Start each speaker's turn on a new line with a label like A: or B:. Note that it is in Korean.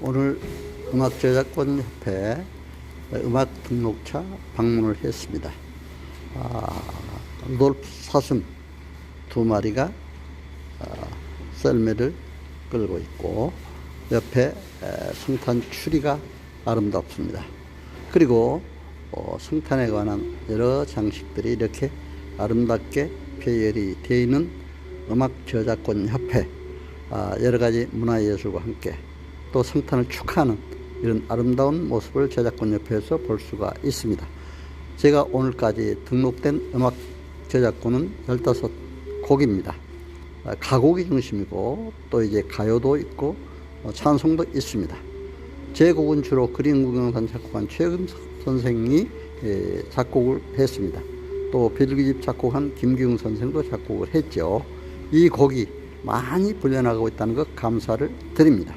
A: 오늘 음악저작권협회 음악 등록차 방문을 했습니다. 아, 루돌프 사슴 두 마리가 아, 썰매를 끌고 있고 옆에 에, 성탄 추리가 아름답습니다. 그리고 어, 성탄에 관한 여러 장식들이 이렇게 아름답게 표열이 되어 있는 음악 저작권 협회 아, 여러 가지 문화예술과 함께 또 성탄을 축하하는 이런 아름다운 모습을 저작권 협회에서 볼 수가 있습니다. 제가 오늘까지 등록된 음악 저작권은 15곡입니다. 아, 가곡이 중심이고 또 이제 가요도 있고 어, 찬송도 있습니다. 제 곡은 주로 그린구경산 작곡한 최금석 선생이 에, 작곡을 했습니다. 또 빌기집 작곡한 김기웅 선생도 작곡을 했죠. 이 곡이 많이 불려나가고 있다는 것 감사를 드립니다.